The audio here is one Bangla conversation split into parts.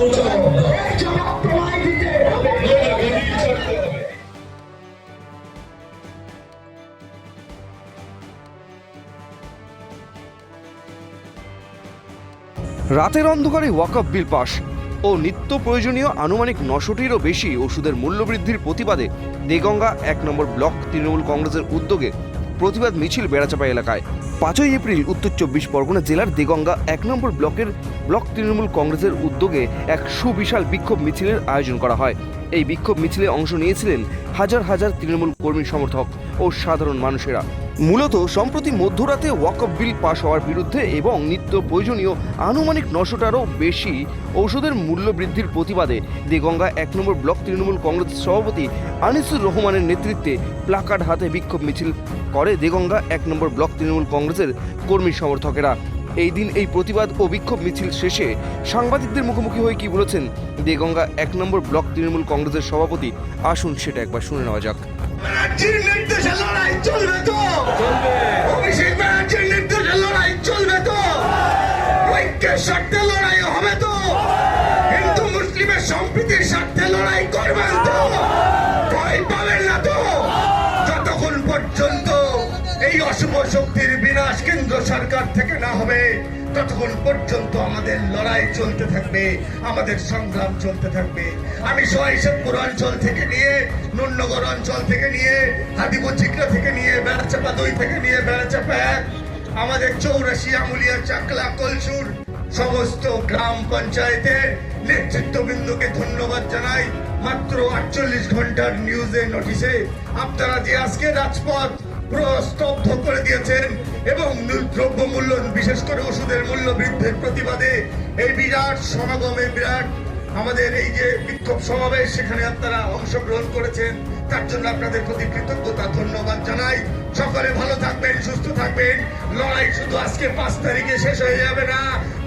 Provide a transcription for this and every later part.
রাতের অন্ধকারে ওয়াকআপ বিল পাস ও নিত্য প্রয়োজনীয় আনুমানিক নশোটিরও বেশি ওষুধের মূল্যবৃদ্ধির প্রতিবাদে দেগঙ্গা এক নম্বর ব্লক তৃণমূল কংগ্রেসের উদ্যোগে প্রতিবাদ মিছিল বেড়াচাপা এলাকায়। পাঁচই এপ্রিল উত্তর চব্বিশ পরগনা জেলার দেগঙ্গা এক নম্বর ব্লকের ব্লক তৃণমূল কংগ্রেসের উদ্যোগে এক সুবিশাল বিক্ষোভ মিছিলের আয়োজন করা হয়। এই বিক্ষোভ মিছিলে অংশ নিয়েছিলেন হাজার হাজার তৃণমূল কর্মী সমর্থক ও সাধারণ মানুষেরা। মূলত সম্প্রতি মধ্যরাতে ওয়াকফ বিল পাশ হওয়ার বিরুদ্ধে এবং নিত্য প্রয়োজনীয় আনুমানিক নশোটারও বেশি ঔষধের মূল্য বৃদ্ধির প্রতিবাদে দেগঙ্গা এক নম্বর ব্লক তৃণমূল কংগ্রেস সভাপতি আনিসুর রহমানের নেতৃত্বে প্লাকার্ড হাতে বিক্ষোভ মিছিল করে দেগঙ্গা এক নম্বর ব্লক তৃণমূল কংগ্রেসের কর্মী সমর্থকেরা। এই দিন এই প্রতিবাদ ও বিক্ষোভ মিছিল শেষে সাংবাদিকদের মুখোমুখি হয়ে কি বলেছেন দেগঙ্গা এক নম্বর ব্লক তৃণমূল কংগ্রেসের সভাপতি? আসুন সেটা একবার শুনে নেওয়া যাক। শক্তির বিনাশ কেন্দ্র সরকার থেকে না হবে, ততক্ষণ পর্যন্ত আমাদের লড়াই চলতে থাকবে, আমাদের সংগ্রাম চলতে থাকবে। আমি সোয়াইশপুর অঞ্চল থেকে নিয়ে নুননগর অঞ্চল থেকে নিয়ে হাদিপুর চিকরা থেকে নিয়ে, বেড়াচাপা দুই থেকে নিয়ে, বেড়াচাপা এক, আমাদের চৌরাশি আমুলিয়া চাকলা কলসুর সমস্ত গ্রাম পঞ্চায়েতের নেতৃত্ববৃন্দকে ধন্যবাদ জানাই। মাত্র আটচল্লিশ ঘণ্টার নিউজে নোটিশে আপনারা যে আজকে রাজপথ স্তব্ধ করে দিয়েছেন এবং দ্রব্য মূল্য বিশেষ করে ওষুধের মূল্য বৃদ্ধির প্রতিবাদে এই বিরাট সমাগমে বিরাট আমাদের এই যে বিক্ষোভ সমাবেশ, সেখানে আপনারা অংশগ্রহণ করেছেন। তার জন্য আপনাদের প্রতি কৃতজ্ঞতা, ধন্যবাদ জানাই। সকলে ভালো থাকবেন, সুস্থ থাকবেন। লড়াই শুধু আজকে পাঁচ তারিখে শেষ হয়ে যাবে না।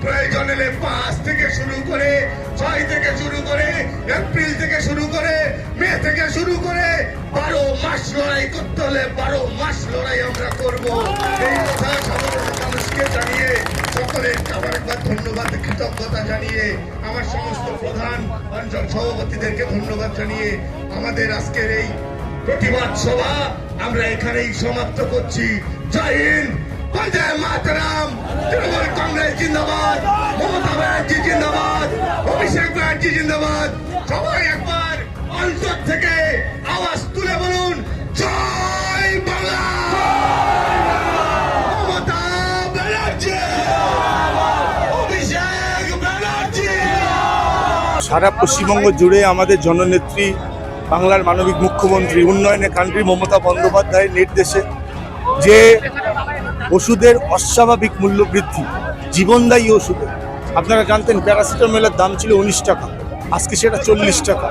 প্রয়োজন এলে পাঁচ থেকে শুরু করে, ছয় থেকে শুরু করে, এপ্রিল মাস লড়াই করতে হলে বারো মাস লড়াই আমরা করব। এই কথা সাধারণ মানুষকে জানিয়ে, সকলের আবার একবার ধন্যবাদ, কৃতজ্ঞতা জানিয়ে, আমার সমস্ত প্রধান অঞ্চল সভাপতিদেরকে ধন্যবাদ জানিয়ে আমাদের আজকের এই প্রতিবাদ সভা আমরা এখানেই সমাপ্ত করছি। জয় হিন্দ, বন্দে মাতরম। তৃণমূল কংগ্রেস জিন্দাবাদ, মমতা ব্যানার্জি জিন্দাবাদ, অভিষেক ব্যানার্জি জিন্দাবাদ। সবাই একবার অন্তর থেকে আওয়াজ তুলে বলুন সারা পশ্চিমবঙ্গ জুড়ে আমাদের জননেত্রী, বাংলার মানবিক মুখ্যমন্ত্রী, উন্নয়নে কান্ট্রি মমতা বন্দ্যোপাধ্যায়ের নির্দেশে যে ওষুধের অস্বাভাবিক মূল্য বৃদ্ধি, জীবনদায়ী ওষুধের, আপনারা জানতেন প্যারাসিটামলের দাম ছিল উনিশ টাকা, আজকে সেটা চল্লিশ টাকা।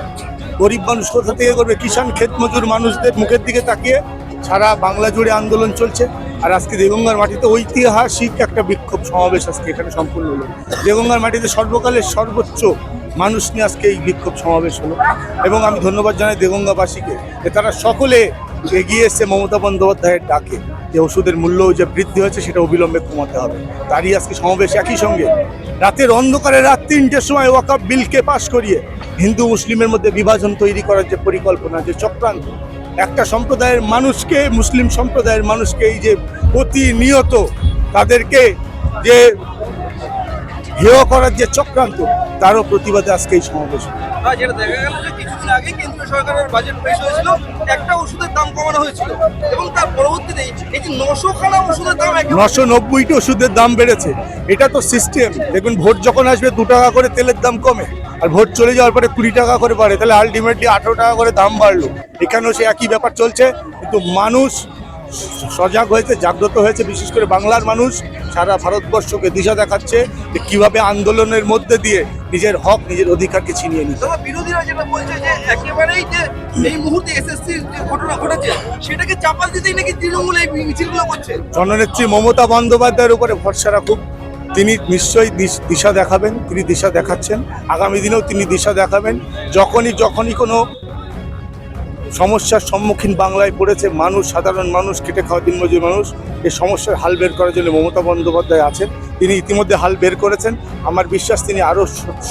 গরিব মানুষ কোথা থেকে করবে? কিষাণ ক্ষেত মজুর মানুষদের মুখের দিকে তাকিয়ে সারা বাংলা জুড়ে আন্দোলন চলছে। আর আজকে দেগঙ্গার মাটিতে ঐতিহাসিক একটা বিক্ষোভ সমাবেশ আজকে এখানে সম্পূর্ণ হলো। দেগঙ্গার মাটিতে সর্বকালের সর্বোচ্চ মানুষ নিয়ে আজকে এই বিক্ষোভ সমাবেশ হলো। এবং আমি ধন্যবাদ জানাই দেগঙ্গাবাসীকে যে তারা সকলে এগিয়ে এসছে মমতা বন্দ্যোপাধ্যায়ের ডাকে যে ওষুধের মূল্য যে বৃদ্ধি হয়েছে সেটা অবিলম্বে কমাতে হবে। তারই আজকে সমাবেশ একই সঙ্গে। রাতের অন্ধকারে রাত তিনটের সময় ওয়াকাপ বিলকে পাশ করিয়ে হিন্দু মুসলিমের মধ্যে বিভাজন তৈরি করার যে পরিকল্পনা, যে চক্রান্ত, একটা সম্প্রদায়ের মানুষকে, মুসলিম সম্প্রদায়ের মানুষকে এই যে প্রতিনিয়ত তাদেরকে যে হেয় করার যে চক্রান্ত তারও প্রতিবাদে আজকে এই সমাবেশ যেটা দেখা গেল যে কিছুদিন আগে কেন্দ্রীয় সরকারের বাজেট পেশ হয়েছিল একটা ওষুধের দাম কমানো হয়েছিল এবং তার পরবর্তীতে এই যে নশো খানা ওষুধের দাম নশো নব্বইটি ওষুধের দাম বেড়েছে। এটা তো সিস্টেম দেখুন ভোট যখন আসবে দু টাকা করে তেলের দাম কমে আর ভোট চলে যাওয়ার পরে কুড়ি টাকা করে বাড়ে তাহলে আলটিমেটলি আঠেরো টাকা করে দাম বাড়লো। এখানেও সে একই ব্যাপার চলছে। কিন্তু মানুষ সজাগ হয়েছে জাগ্রত হয়েছে বিশেষ করে বাংলার মানুষ। সারা ভারতবর্ষকে দিশা দেখাচ্ছে যে কীভাবে আন্দোলনের মধ্যে দিয়ে নিজের হক নিজের অধিকারকে ছিনিয়ে নিতে বিরোধীরা যেটা বলছে যে একেবারেই যে এই মুহূর্তে এসএসসির যে ঘটনা ঘটেছে সেটাকে চাপাল দিতেই নাকি তৃণমূল এই মিছিলগুলো করছে। জননেত্রী মমতা বন্দ্যোপাধ্যায়ের উপরে ভরসা রাখুক তিনি নিশ্চয়ই দিশ- দিশা দেখাবেন তিনি দিশা দেখাচ্ছেন। আগামী দিনেও তিনি দিশা দেখাবেন। যখনই যখনই কোনো সমস্যার সম্মুখীন বাংলায় পড়েছে মানুষ সাধারণ মানুষ খেটে খাওয়া দিনমজুর মানুষ। এই সমস্যার হাল বের করার জন্য মমতা বন্দ্যোপাধ্যায় আছেন। তিনি ইতিমধ্যে হাল বের করেছেন। আমার বিশ্বাস তিনি আরও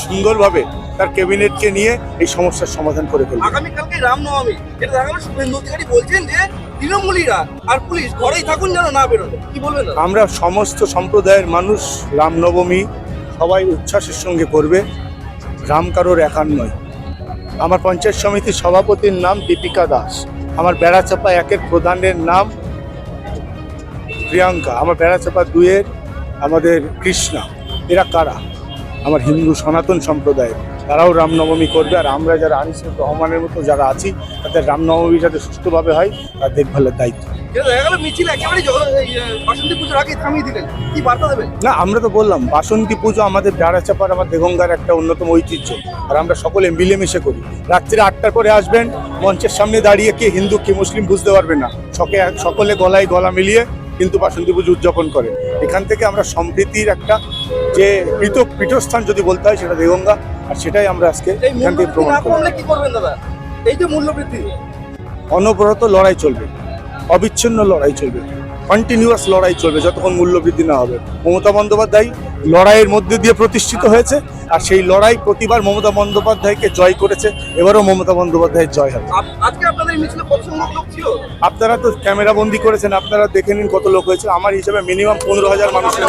সুন্দরভাবে তার ক্যাবিনেটকে নিয়ে এই সমস্যার সমাধান করে ফেলবেন। আগামীকালকে রামনবমী। এটা দেখা গেল শুভেন্দু অধিকারী বলছেন যে তৃণমূলীরা আর পুলিশ ঘরেই থাকুন যেন না বেরোনো কি বলবেন আমরা সমস্ত সম্প্রদায়ের মানুষ রামনবমী সবাই উচ্ছ্বাসের সঙ্গে করবে। রাম কারোর একার নয়। আমার পঞ্চায়েত সমিতির সভাপতির নাম দীপিকা দাস। আমার বেড়াচাপা একের প্রধানের নাম প্রিয়াঙ্কা। আমার বেড়াচাপা দুয়ের আমাদের কৃষ্ণা। এরা কারা? আমার হিন্দু সনাতন সম্প্রদায়ের। তারাও রামনবমী করবে। আর আমরা যারা আনিসুর রহমানের মতো যারা আছি, তাদের রামনবমী যাতে সুস্থভাবে হয়, তার দেখভালের দায়িত্ব। না আমরা তো বললাম বাসন্তী পুজো আমাদের বেড়াচাপার আমার দেগঙ্গার একটা অন্যতম ঐতিহ্য। আর আমরা সকলে মিলেমিশে করি। রাত্রি আটটার পরে আসবেন মঞ্চের সামনে দাঁড়িয়ে কে হিন্দু কে মুসলিম বুঝতে পারবেন না। সকে সকলে গলায় গলা মিলিয়ে কিন্তু বাসন্তী পুজো উদযাপন করে এখান থেকে আমরা সম্প্রীতির একটা যে পৃথ পীঠস্থান যদি বলতে হয় সেটা দেগঙ্গা। আর সেটাই আমরা আজকে এখান থেকে প্রমাণ না করি কি করবেন দাদা? এই যে মূল্যবৃদ্ধি অনবরত লড়াই চলবে। অবিচ্ছিন্ন লড়াই চলবে। কন্টিনিউয়াস লড়াই চলবে যতক্ষণ মূল্য বৃদ্ধি না হবে। মমতা বন্দ্যোপাধ্যায় লড়াইয়ের মধ্যে দিয়ে প্রতিষ্ঠিত হয়েছে আর সেই লড়াই প্রতিবার মমতা বন্দ্যোপাধ্যায়কে জয় করেছে এবারও মমতা বন্দ্যোপাধ্যায়ের জয় হবে। আপনারা তো ক্যামেরা বন্দি করেছেন আপনারা দেখে নিন কত লোক হয়েছে। আমার হিসাবে মিনিমাম পনেরো হাজার মানুষের